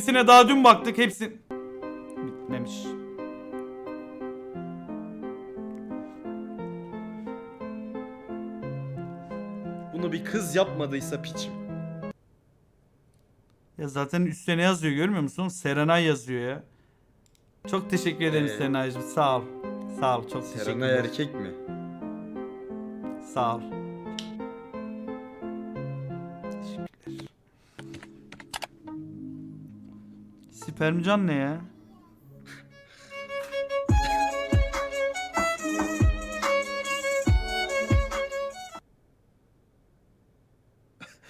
gerisine daha dün baktık hepsi bitmemiş. Bunu bir kız yapmadıysa piçim. Ya zaten üstüne yazıyor görmüyor musun? Serenay yazıyor ya. Çok teşekkür ederim Ee? Serenay'cığım. Sağ ol. Sağ ol. Çok Serenay teşekkürler. erkek mi? Sağ ol. Spermcan ne ya?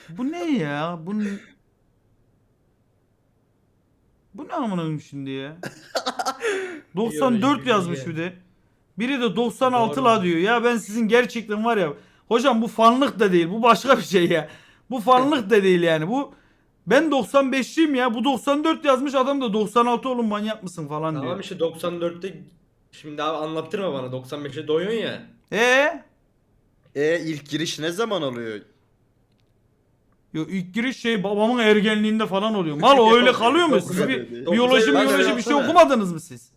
Bu ne ya? Bu ne? Bu ne amına koyayım şimdi ya? 94 Biyoloji yazmış bir de. Biri de 96 Doğru. la diyor. Ya ben sizin gerçekten var ya. Hocam bu fanlık da değil. Bu başka bir şey ya. Bu fanlık da değil yani. Bu ben 95'liyim ya. Bu 94 yazmış adam da 96 oğlum manyak mısın falan diyor. Tamam işte 94'te şimdi abi anlattırma bana 95'e doyuyorsun ya. E E ilk giriş ne zaman oluyor? Yo ilk giriş şey babamın ergenliğinde falan oluyor. Mal o öyle kalıyor mu? Siz bir Dokuza- biyoloji dokuza- biyoloji bir şey Baksana. okumadınız mı siz?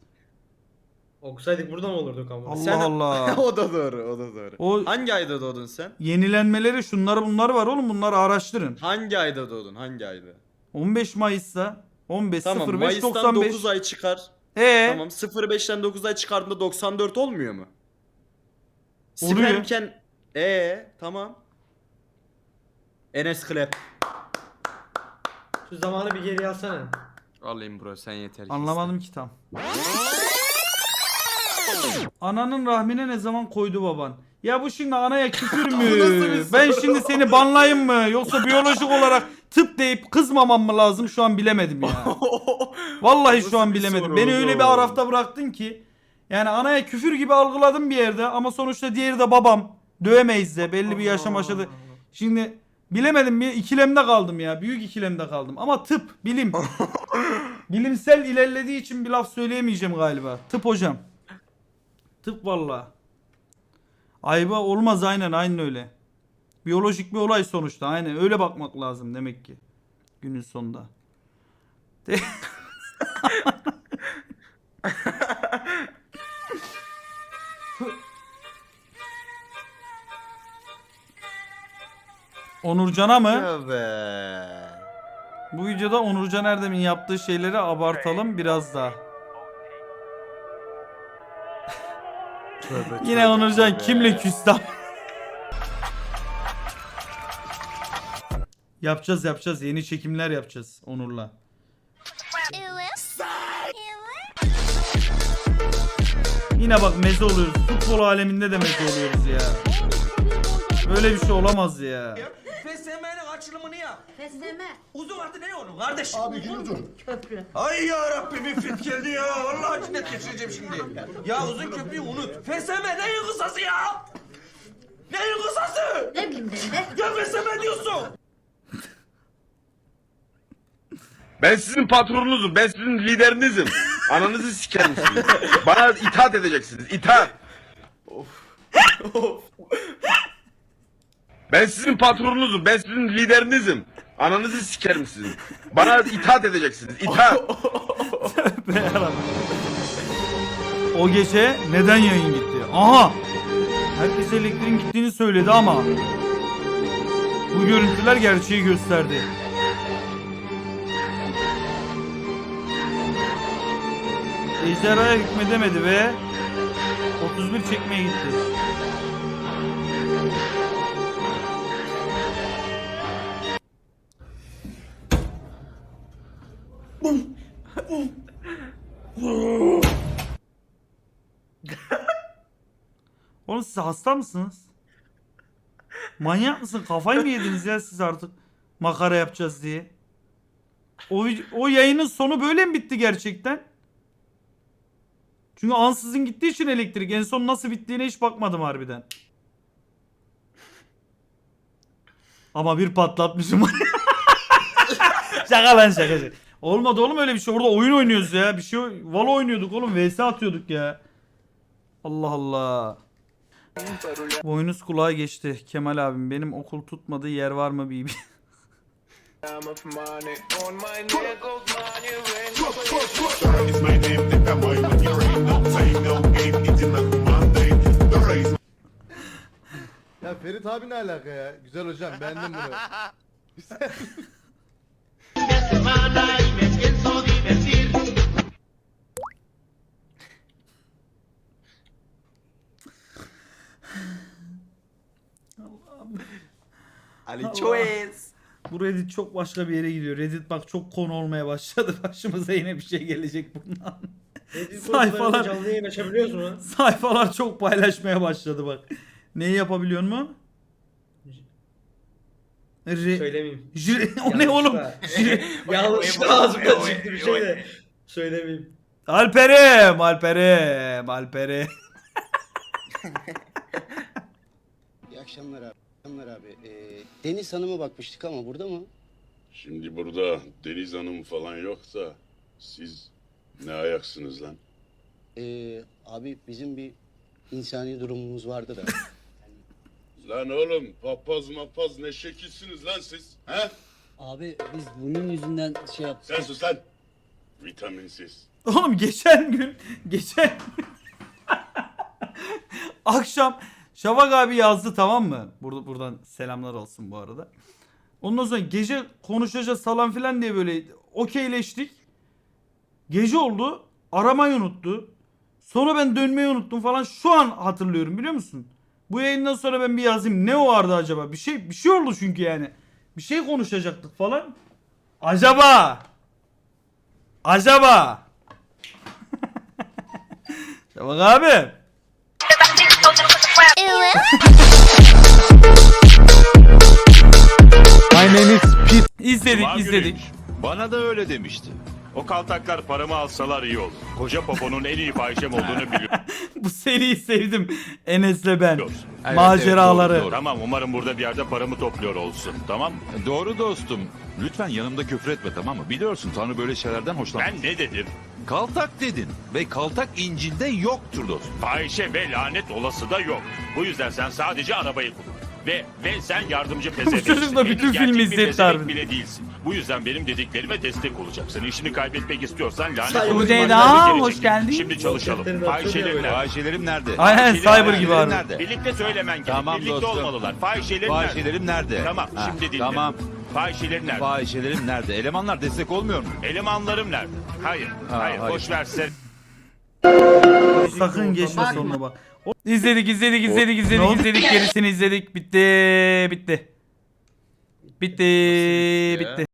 Okusaydık burada mı olurduk ama? Allah Sen- Allah. o da doğru, o da doğru. O Hangi ayda doğdun sen? yenilenmeleri şunları bunları var oğlum bunları araştırın. Hangi ayda doğdun? Hangi ayda? 15 Mayıs'ta 15 Tamam 05 Mayıs'tan 95. 9 ay çıkar. E Tamam 05'ten 9 ay çıkardığında 94 olmuyor mu? Oluyor. Spermken ee tamam. Enes Klep. Şu zamanı bir geri alsana. Alayım bro sen yeter ki Anlamadım ki tam. Ananın rahmine ne zaman koydu baban? Ya bu şimdi anaya küfür mü? Ben şimdi seni banlayayım mı? Yoksa biyolojik olarak tıp deyip kızmamam mı lazım? Şu an bilemedim ya. Vallahi şu an bilemedim. Beni öyle bir arafta bıraktın ki. Yani anaya küfür gibi algıladım bir yerde ama sonuçta diğeri de babam. Dövemeyiz de belli bir yaşam aşadı. Şimdi bilemedim bir ikilemde kaldım ya. Büyük ikilemde kaldım. Ama tıp, bilim. Bilimsel ilerlediği için bir laf söyleyemeyeceğim galiba. Tıp hocam. Tıp valla. Ayıba olmaz aynen aynen öyle. Biyolojik bir olay sonuçta aynen öyle bakmak lazım demek ki. Günün sonunda. De- Onurcan'a mı? Tövbe. Bu videoda Onurcan Erdem'in yaptığı şeyleri abartalım biraz daha. Tövbe, Yine tövbe, Onurcan tövbe. kimle küstah? yapacağız yapacağız. Yeni çekimler yapacağız Onur'la. Yine bak meze oluyoruz. Futbol aleminde de meze oluyoruz ya. Böyle bir şey olamaz ya. Yap. FSM. Uzun adı ne onun kardeş? Abi dur. Köprü. Ay ya Rabbim ifrit geldi ya. Vallahi cinnet geçireceğim şimdi. Ya uzun köprüyü unut. FSM neyin kısası ya? Neyin kısası? Ne bileyim ben de. Ya FSM diyorsun. Ben sizin patronunuzum. Ben sizin liderinizim. Ananızı sikerim sizin. Bana itaat edeceksiniz. İtaat. Ben sizin patronunuzum. Ben sizin liderinizim. Ananızı sikerim sizin. Bana itaat edeceksiniz. İtaat. Be yarabbim. o gece neden yayın gitti? Aha! Herkes elektriğin gittiğini söyledi ama bu görüntüler gerçeği gösterdi. Ejderhaya hükmedemedi ve 31 çekmeye gitti. Oğlum siz hasta mısınız? Manyak mısın? Kafayı mı yediniz ya siz artık makara yapacağız diye? O, o yayının sonu böyle mi bitti gerçekten? Çünkü ansızın gittiği için elektrik en son nasıl bittiğine hiç bakmadım harbiden. Ama bir patlatmışım. şaka lan şaka şaka. Olmadı oğlum öyle bir şey. Orada oyun oynuyoruz ya. Bir şey Valo oynuyorduk oğlum. VS atıyorduk ya. Allah Allah. Boynuz kulağa geçti. Kemal abim benim okul tutmadığı yer var mı bir Ya Ferit abi ne alaka ya? Güzel hocam beğendim bunu. Çoez. Bu Reddit çok başka bir yere gidiyor. Reddit bak çok konu olmaya başladı. Başımıza yine bir şey gelecek bundan. Sayfalar- Sayfalar. Canlı yayın açabiliyoruz mu? Sayfalar çok paylaşmaya başladı bak. Neyi yapabiliyor mu? Re- Söylemeyeyim. Jüri- o ne oğlum? Yanlışlıkla- Yanlışlıkla ağzımdan çıktı bir şey de. Söylemeyeyim. Alper'im, Alper'im, Alper'im. İyi akşamlar abi. Akşamlar abi. Ee, Deniz Hanım'a bakmıştık ama burada mı? Şimdi burada Deniz Hanım falan yoksa siz ne ayaksınız lan? Ee, abi bizim bir insani durumumuz vardı da. Lan oğlum papaz mapaz ne şekilsiniz lan siz? He? abi biz bunun yüzünden şey yaptık. Sen sus lan. Vitaminsiz. Oğlum geçen gün, geçen akşam Şafak abi yazdı tamam mı? Burada buradan selamlar olsun bu arada. Ondan sonra gece konuşacağız falan filan diye böyle okeyleştik. Gece oldu. Aramayı unuttu. Sonra ben dönmeyi unuttum falan. Şu an hatırlıyorum biliyor musun? Bu yayından sonra ben bir yazayım. Ne vardı acaba? Bir şey bir şey oldu çünkü yani. Bir şey konuşacaktık falan. Acaba? Acaba? Şafak abi. İzledik Cuma izledik. günüymüş. Bana da öyle demişti. O kaltaklar paramı alsalar iyi olur. Koca poponun en iyi fahişem olduğunu biliyorum. Bu seriyi sevdim. Enes'le ben. Maceraları. Tamam umarım burada bir yerde paramı topluyor olsun. Tamam mı? Doğru dostum. Lütfen yanımda küfür etme tamam mı? Biliyorsun Tanrı böyle şeylerden hoşlanmaz. Ben ne dedim? Kaltak dedin ve kaltak İncil'de yoktur dostum. Fahişe ve lanet olası da yok. Bu yüzden sen sadece arabayı kullan. Ve ve sen yardımcı pezevenksin. çocuk da bütün Henüz gerçek filmi bir izletti pezevenk harbiden. bile değilsin. Bu yüzden benim dediklerime destek olacaksın. İşini kaybetmek istiyorsan lanet Cyber olası Ceyda, geri hoş çekil. geldin. Şimdi çalışalım. Fahişelerin böyle. nerede? Fahişelerim nerede? Aynen Cyber gibi harbi. nerede? Birlikte söylemen gerek. Tamam Birlikte dostum. olmalılar. Fahişelerin nerede? Fahişelerim nerede? Tamam Ha, şimdi dinle. Tamam. Fahişelerin nerede? Fahişelerim nerede? Elemanlar destek olmuyor mu? Elemanlarım nerede? Hayır. Ha, hayır. hayır. Boş ver sen. Sakın geçme sonuna bak. İzledik izledik izledik izledik izledik gerisini izledik. Bitti bitti. Bitti ya? bitti.